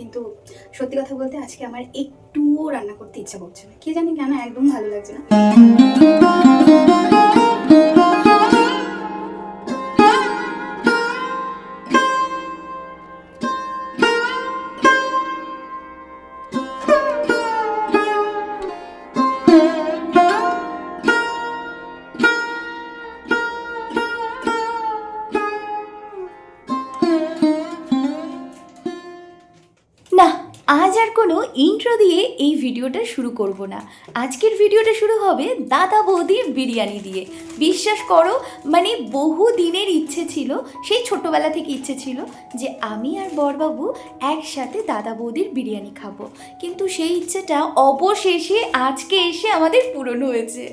কিন্তু সত্যি কথা বলতে আজকে আমার একটুও রান্না করতে ইচ্ছা করছে না। কে জানি কেন একদম ভালো লাগছে না। আর কোনো ইন্ট্রো দিয়ে এই ভিডিওটা শুরু করব না। আজকের ভিডিওটা শুরু হবে দাদা বৌদির বিরিয়ানি দিয়ে। বিশ্বাস করো মানে বহু দিনের ইচ্ছে ছিল, সেই ছোটোবেলা থেকে ইচ্ছে ছিল যে আমি আর বরবাবু একসাথে দাদা বৌদির বিরিয়ানি খাব। কিন্তু সেই ইচ্ছেটা অবশেষে আজকে এসে আমাদের পূরণ হয়েছে।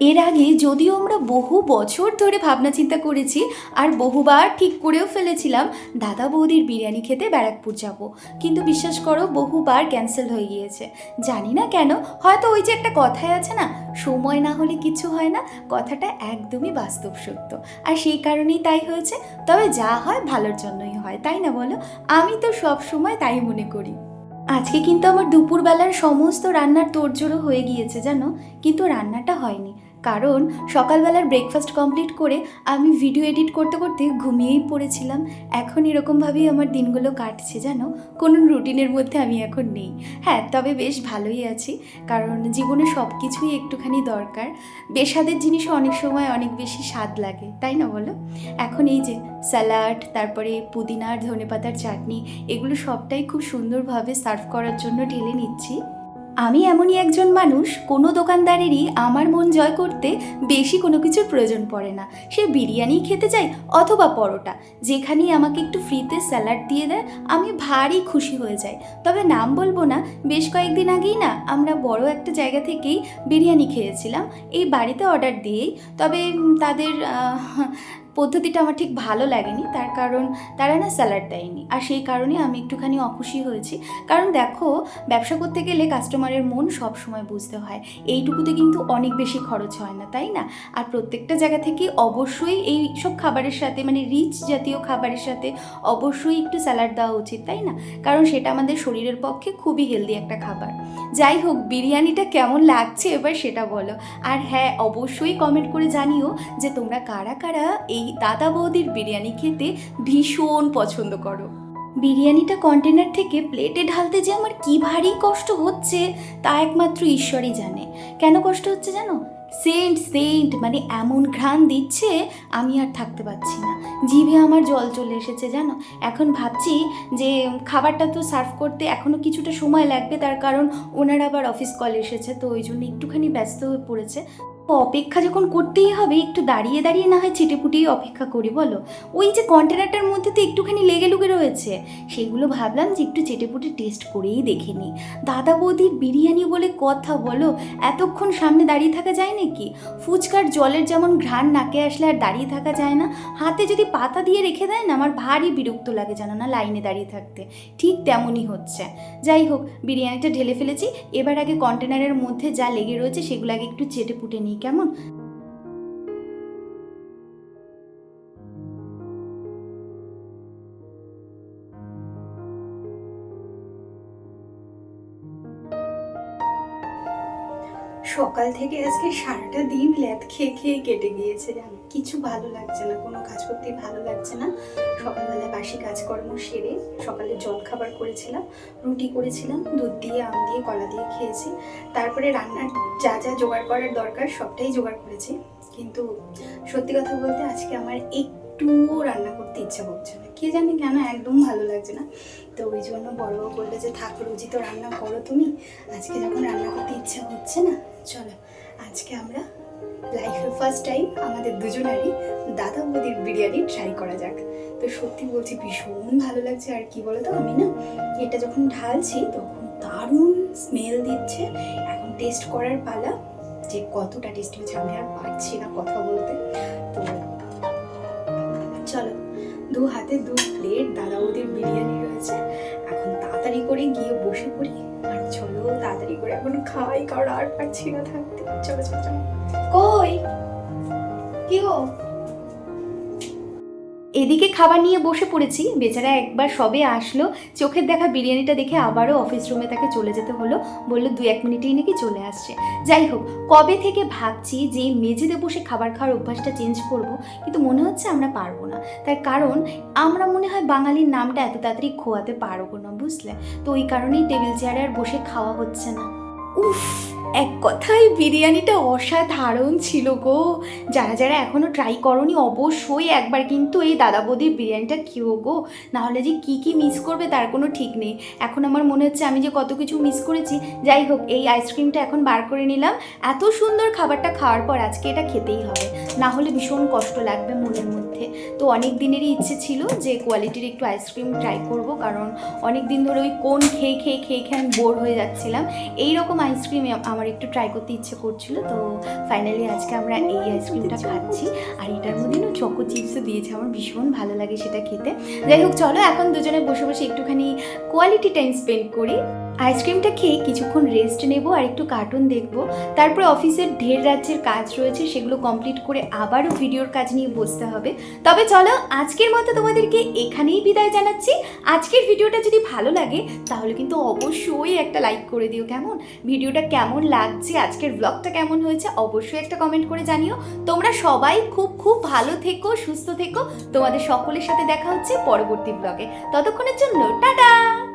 এর আগে যদিও আমরা বহু বছর ধরে ভাবনা চিন্তা করেছি আর বহুবার ঠিক করেও ফেলেছিলাম দাদা বৌদির বিরিয়ানি খেতে ব্যারাকপুর যাব। কিন্তু বিশ্বাস করো, বহুবার ক্যান্সেল হয়ে গিয়েছে। জানি না কেন, হয়তো ওই যে একটা কথাই আছে না, সময় না হলে কিছু হয় না, কথাটা একদমই বাস্তব সত্য। আর সেই কারণেই তাই হয়েছে, তবে যা হয় ভালোর জন্যই হয়, তাই না বলো? আমি তো সব সময় তাই মনে করি। আজকে কিন্তু আমার দুপুরবেলার সমস্ত রান্নার তোড়জোড়ো হয়ে গিয়েছে জানো? কিন্তু রান্নাটা হয়নি। কারণ সকালবেলার ব্রেকফাস্ট কমপ্লিট করে আমি ভিডিও এডিট করতে করতে ঘুমিয়েই পড়েছিলাম। এখন এরকমভাবেই আমার দিনগুলো কাটছে, জানো? কোনো রুটিনের মধ্যে আমি এখন নেই। হ্যাঁ তবে বেশ ভালোই আছি, কারণ জীবনে সব কিছুই একটুখানি দরকার। বেস্বাদের জিনিসও অনেক সময় অনেক বেশি স্বাদ লাগে, তাই না বলো? এখন এই যে স্যালাড তারপরে পুদিনার, ধনেপাতার চাটনি, এগুলো সবটাই খুব সুন্দরভাবে সার্ভ করার জন্য ঢেলে নিচ্ছি। আমি এমনই একজন মানুষ, কোনো দোকানদারেরই আমার মন জয় করতে বেশি কোনো কিছুর প্রয়োজন পড়ে না। সে বিরিয়ানি খেতে চাই অথবা পরোটা। যেখানেই আমাকে একটু ফ্রিতে স্যালাড দিয়ে দেয়, আমি ভারী খুশি হয়ে যাই। তবে নাম বলব না, বেশ কয়েকদিন আগেই না আমরা বড় একটা জায়গা থেকেই বিরিয়ানি খেয়েছিলাম। এই বাড়িতে অর্ডার দিয়েই। তবে তাদের পদ্ধতিটা আমার ঠিক ভালো লাগেনি, তার কারণ তারা না স্যালাড দেয়নি। আর সেই কারণে আমি একটুখানি অখুশি হয়েছি। কারণ দেখো, ব্যবসা করতে গেলে কাস্টমারের মন সব সময় বুঝতে হয়। এইটুকুতে কিন্তু অনেক বেশি খরচ হয় না, তাই না? আর প্রত্যেকটা জায়গা থেকে অবশ্যই এই সব খাবারের সাথে মানে রিচ জাতীয় খাবারের সাথে অবশ্যই একটু স্যালাড দেওয়া উচিত, তাই না? কারণ সেটা আমাদের শরীরের পক্ষে খুবই হেলদি একটা খাবার। যাই হোক, বিরিয়ানিটা কেমন লাগছে এবার সেটা বলো। আর হ্যাঁ অবশ্যই কমেন্ট করে জানিও যে তোমরা কারা কারা এই দাদা বৌদির বিরিয়ানি খেতে ভীষণ পছন্দ করো। বিরিয়ানিটা কন্টেনার থেকে প্লেটে ঢালতে যে আমার কি ভারী কষ্ট হচ্ছে, তা একমাত্র ঈশ্বরই জানে। কেন কষ্ট হচ্ছে জানো? সেন্ট সেন্ট মানে এমন ঘ্রাণ দিচ্ছে, আমি আর থাকতে পারছি না। জিভে আমার জল চলে এসেছে জানো? এখন ভাবছি যে খাবারটা তো সার্ভ করতে এখনও কিছুটা সময় লাগবে, তার কারণ ওনার আবার অফিস কল এসেছে, তো ওই জন্য একটুখানি ব্যস্ত হয়ে পড়েছে। অপেক্ষা যখন করতেই হবে, একটু দাঁড়িয়ে দাঁড়িয়ে না হয় ছিটেপুটেই অপেক্ষা করি, বলো? ওই যে কন্টেনারটার মধ্যে তো একটুখানি লেগে লুগে রয়েছে। সেগুলো ভাবলাম যে একটু চেটেপুটে টেস্ট করেই দেখে নিই। দাদা বৌদির বিরিয়ানি বলে কথা, বলো? এতক্ষণ সামনে দাঁড়িয়ে থাকা যায় নাকি? ফুচকার জলের যেমন ঘ্রাণ নাকে আসলে আর দাঁড়িয়ে থাকা যায় না। হাতে যদি পাতা দিয়ে রেখে দেয় না, আমার ভারী বিরক্ত লাগে জানো না লাইনে দাঁড়িয়ে থাকতে। ঠিক তেমনই হচ্ছে। যাই হোক, বিরিয়ানিটা ঢেলে ফেলেছি। এবার আগে কন্টেনারের মধ্যে যা লেগে রয়েছে, সেগুলো আগে একটু চেটে পুটে নিই। কেমন? সকাল থেকে আজকে সারাটা দিন ল্যাদ খেয়ে খেয়ে কেটে গিয়েছে। জানো কিছু ভালো লাগছে না, কোনো কাজ করতে ভালো লাগছে না। সকালবেলা বাসি কাজকর্ম সেরে সকালে জল খাবার করেছিলাম, রুটি করেছিলাম, দুধ দিয়ে, আম দিয়ে, কলা দিয়ে খেয়েছি। তারপরে রান্নার যা যা জোগাড় করার দরকার সবটাই জোগাড় করেছি। কিন্তু সত্যি কথা বলতে আজকে আমার একটুও রান্না করতে ইচ্ছা করছে না। কে জানি কেন একদম ভালো লাগছে না। তো ওই জন্য বড়বাবু বলল যে, থাক রুচি তো রান্না করো তুমি। আজকে যখন রান্না করতে ইচ্ছা হচ্ছে না, চলো। আজকে আমরা লাইফে ফার্স্ট টাইম আমাদের দুজনারই দাদা বৌদির বিরিয়ানি ট্রাই করা যাক। তো সত্যি বলছি, ভীষণ ভালো লাগছে। আর কি বলতো, আমি না, এটা যখন ঢালছি তখন দারুণ স্মেল দিচ্ছে। এখন টেস্ট করার পালা যে কতটা টেস্ট হয়েছে, আমি আর পারছি না কথা বলতে। তো দু হাতে দু প্লেট দাদা বৌদির বিরিয়ানি রয়েছে। এখন তাড়াতাড়ি করে গিয়ে বসে পড়ি। আর চলো তাড়াতাড়ি করে এখন খাওয়াই, কারণ আর পারছি না থাকতে। চলো চলো চলো। কই? কি গো? এদিকে খাবার নিয়ে বসে পড়েছি। বেচারা একবার সবে আসলো, চোখের দেখা বিরিয়ানিটা দেখে আবারও অফিস রুমে তাকে চলে যেতে হলো। বলল দু এক মিনিটেই নাকি চলে আসছে। যাই হোক, কবে থেকে ভাবছি যে মেঝেতে বসে খাবার খাওয়ার অভ্যাসটা চেঞ্জ করব, কিন্তু মনে হচ্ছে আমরা পারব না। তার কারণ, আমরা মনে হয় বাঙালির নামটা এত তাড়াতাড়ি খোয়াতে পারব না, বুঝলে? তো ওই কারণেই টেবিল চেয়ারে আর বসে খাওয়া হচ্ছে না। উফ! এক কথায় বিরিয়ানিটা অসাধারণ ছিল গো। যারা যারা এখনও ট্রাই করনি অবশ্যই একবার কিন্তু এই দাদা বৌদির বিরিয়ানিটা খেও গো। নাহলে যে কী কী মিস করবে তার কোনো ঠিক নেই। এখন আমার মনে হচ্ছে আমি যে কত কিছু মিস করেছি, যাই হোক, এই আইসক্রিমটা এখন বার করে নিলাম। এত সুন্দর খাবারটা খাওয়ার পর আজকে এটা খেতেই হবে। না হলে ভীষণ কষ্ট লাগবে মনের মধ্যে। তো অনেক দিনেরই ইচ্ছে ছিল যে কোয়ালিটির একটু আইসক্রিম ট্রাই করব, কারণ অনেক দিন ধরে ওই কোন খেয়ে খেয়ে খেয়ে খেয়ে আমি বোর হয়ে যাচ্ছিলাম। এই রকম আইসক্রিম আমার একটু ট্রাই করতে ইচ্ছে করছিল, তো ফাইনালি আজকে আমরা এই আইসক্রিমটা খাচ্ছি। আর এটার মধ্যে না চকো চিপসও দিয়েছে, আমার ভীষণ ভালো লাগে সেটা খেতে। যাই হোক, চলো এখন দুজনে বসে বসে একটুখানি কোয়ালিটি টাইম স্পেন্ড করি। আইসক্রিমটা খেয়ে কিছুক্ষণ রেস্ট নেব আর একটু কার্টুন দেখব। তারপরে অফিসের ঢের রাজ্যের কাজ রয়েছে, সেগুলো কমপ্লিট করে আবারও ভিডিওর কাজ নিয়ে বসতে হবে। তবে চলো, আজকের মতো তোমাদেরকে এখানেই বিদায় জানাচ্ছি। আজকের ভিডিওটা যদি ভালো লাগে, তাহলে কিন্তু অবশ্যই একটা লাইক করে দিও, কেমন? ভিডিওটা কেমন লাগছে, আজকের ব্লগটা কেমন হয়েছে, অবশ্যই একটা কমেন্ট করে জানিও। তোমরা সবাই খুব খুব ভালো থেকো, সুস্থ থেকো। তোমাদের সকলের সাথে দেখা হচ্ছে পরবর্তী ব্লগে ততক্ষণের জন্য, টাটা!